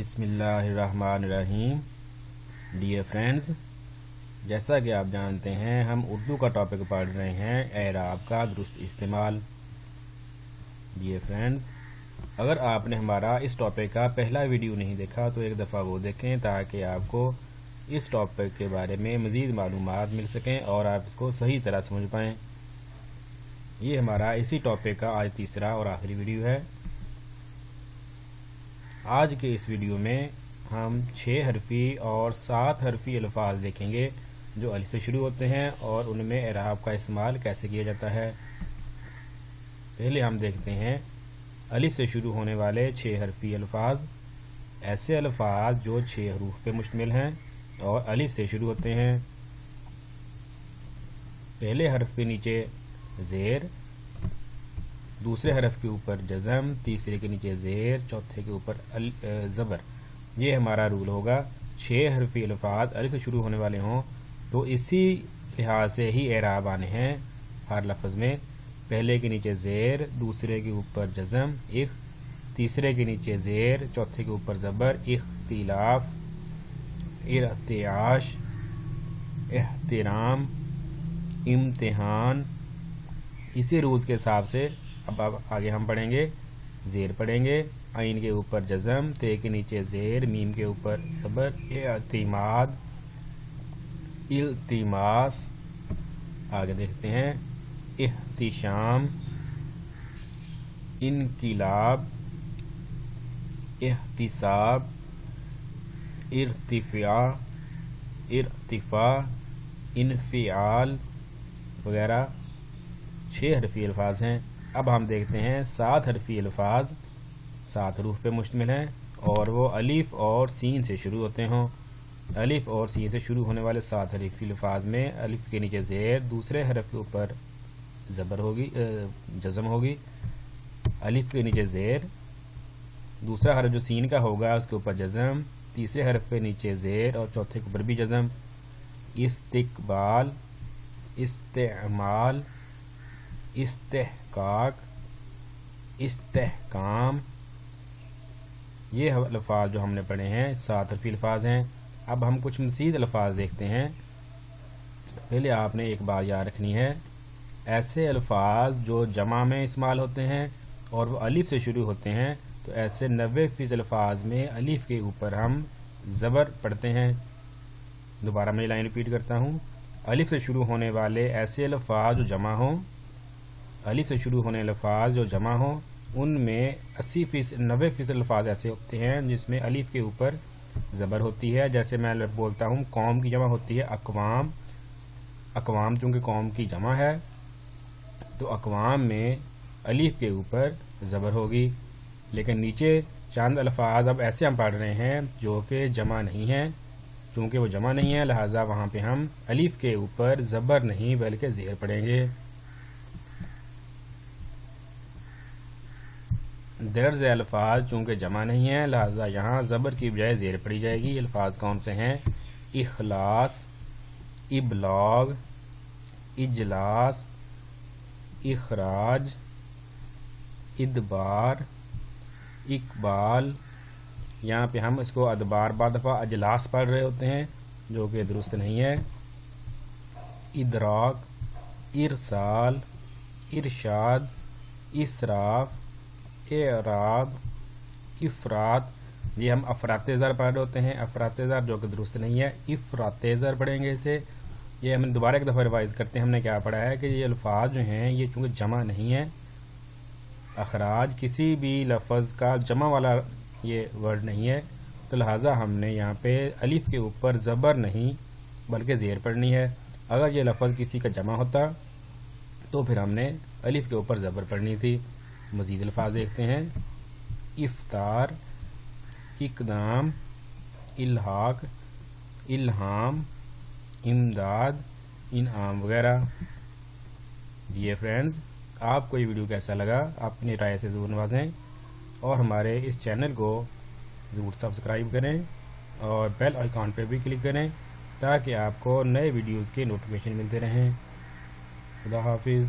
बिस्मिल्लाहिर्रहमानिर्रहीम। Dear friends जैसा कि आप जानते हैं, हम उर्दू का टॉपिक पढ़ रहे हैं, एराब का दुरुस्त इस्तेमाल। डियर फ्रेंड्स अगर आपने हमारा इस टॉपिक का पहला वीडियो नहीं देखा तो एक दफ़ा वो देखें ताकि आपको इस टॉपिक के बारे में मज़ीद मालूम मिल सकें और आप इसको सही तरह समझ पाएँ। ये हमारा इसी टॉपिक का आज तीसरा और आखिरी वीडियो है। आज के इस वीडियो में हम छः हरफी और सात हरफी अल्फाज देखेंगे, जो अलिफ से शुरू होते हैं और उनमें एराब का इस्तेमाल कैसे किया जाता है। पहले हम देखते हैं अलिफ से शुरू होने वाले छः हरफी अल्फाज। ऐसे अल्फाज जो छः हरूफ पे मुश्तमिल हैं और अलिफ से शुरू होते हैं। पहले हरफ के नीचे ज़ेर दूसरे हरफ के ऊपर जज़म, तीसरे के नीचे ज़ेर, चौथे के ऊपर ज़बर। ये हमारा रूल होगा। छः हरफी अल्फाज अली से शुरू होने वाले हों तो इसी लिहाज से ही एराब आने हैं हर लफ्ज़ में। पहले के नीचे ज़ेर, दूसरे के ऊपर जज़म, इख। तीसरे के नीचे ज़ेर, चौथे के ऊपर ज़बर इख्तिलाफ इरतियाश, एहतराम, इम्तहान। इसी रूल्स के हिसाब से अब अब आगे हम पढ़ेंगे। जेर पढ़ेंगे। आइन के ऊपर जज़म, ते के नीचे जेर, मीम के ऊपर सबर एतमाद इल्तिमास। आगे देखते हैं। एहतिशाम इनकिलाब एहतिसाब इर्तिफा इर्तिफा, इनफियाल वगैरह। छः हरफी अल्फाज हैं। अब हम देखते हैं सात हरफी अल्फाज, सात हरूफ पे मुश्तमिल हैं और वो अलिफ और सीन से शुरू होते हों। अलिफ और सीन से शुरू होने वाले सात हरफी अल्फाज में अलिफ के नीचे ज़ेर दूसरे हरफ के ऊपर ज़बर होगी जज़म होगी। अलिफ के नीचे ज़ेर, दूसरा हरफ जो सीन का होगा उसके ऊपर जज़म, तीसरे हरफ के नीचे ज़ेर और चौथे के ऊपर भी जज़म। इस्तकबाल, इस्तेमाल इस्तेहकाक, इस्तेहकाम। ये अल्फाज जो हमने पढ़े हैं, सात हरफी अल्फाज हैं। अब हम कुछ मजीद अल्फाज देखते हैं। पहले आपने एक बात याद रखनी है। ऐसे अल्फाज जो जमा में इस्तेमाल होते हैं और वो अलीफ से शुरू होते हैं तो ऐसे नबे फ़ीस अल्फाज में अलीफ के ऊपर हम ज़बर पढ़ते हैं। दोबारा मैं लाइन रिपीट करता हूँ। अलिफ से शुरू होने वाले ऐसे अल्फाज जो जमा हों अलिफ से शुरू होने अल्फाज जो जमा हों, उनमें अस्सी फ़ीसद नबे फ़ीसद अल्फाज ऐसे होते हैं जिसमें अलिफ के ऊपर ज़बर होती है। जैसे मैं बोलता हूँ, कौम की जमा होती है, अकवाम। अकवाम चूँकि कौम की जमा है तो अकवाम में अलीफ के ऊपर ज़बर होगी। लेकिन नीचे चंद अल्फाज अब ऐसे हम पढ़ रहे हैं जो कि जमा नहीं है। चूँकि वो जमा नहीं है, लिहाजा वहाँ पे हम अलीफ के ऊपर ज़बर नहीं, बल्कि ज़ेर पढ़ेंगे। दर्ज अल्फाज चूँकि जमा नहीं है, लिहाजा यहाँ ज़बर की बजाय ज़ेर पड़ी जाएगी। अल्फाज कौन से हैं? इखलास, इबलाग, इजलास, इखराज, इदबार, इकबाल। यहाँ पे हम इसको अदबार बाद दफ़ा अजलास पढ़ रहे होते हैं, जो कि दुरुस्त नहीं है। इदराक, इरसाल, इरशाद, इसराफ एराब इफ़रात ये हम अफरात ज़र पढ़ होते हैं। अफरात ज़र जो कि दुरुस्त नहीं है इफ़रात ज़र पढ़ेंगे इसे। ये हमने दोबारा एक दफ़ा रिवाइज़ करते हैं, हमने क्या पढ़ा है कि ये अल्फाज जो हैं, ये चूँकि जमा नहीं है, अखराज किसी भी लफज का जमा वाला ये वर्ड नहीं है। तो लिहाजा हमने यहाँ पे अलिफ के ऊपर ज़बर नहीं, बल्कि ज़ेर पढ़नी है। अगर ये लफज किसी का जमा होता तो फिर हमने अलिफ के ऊपर ज़बर पढ़नी थी। मज़ीद अल्फाज देखते हैं। इफ्तार, इकदाम, इल्हाक, इल्हाम, इमदाद, इनाम वगैरह। जी फ्रेंड्स आपको ये वीडियो कैसा लगा? अपनी राय से ज़रूर नवाजें और हमारे इस चैनल को ज़रूर सब्सक्राइब करें और बेल आइकॉन पर भी क्लिक करें ताकि आपको नए वीडियोज़ के नोटिफिकेशन मिलते रहें। खुदा हाफिज़।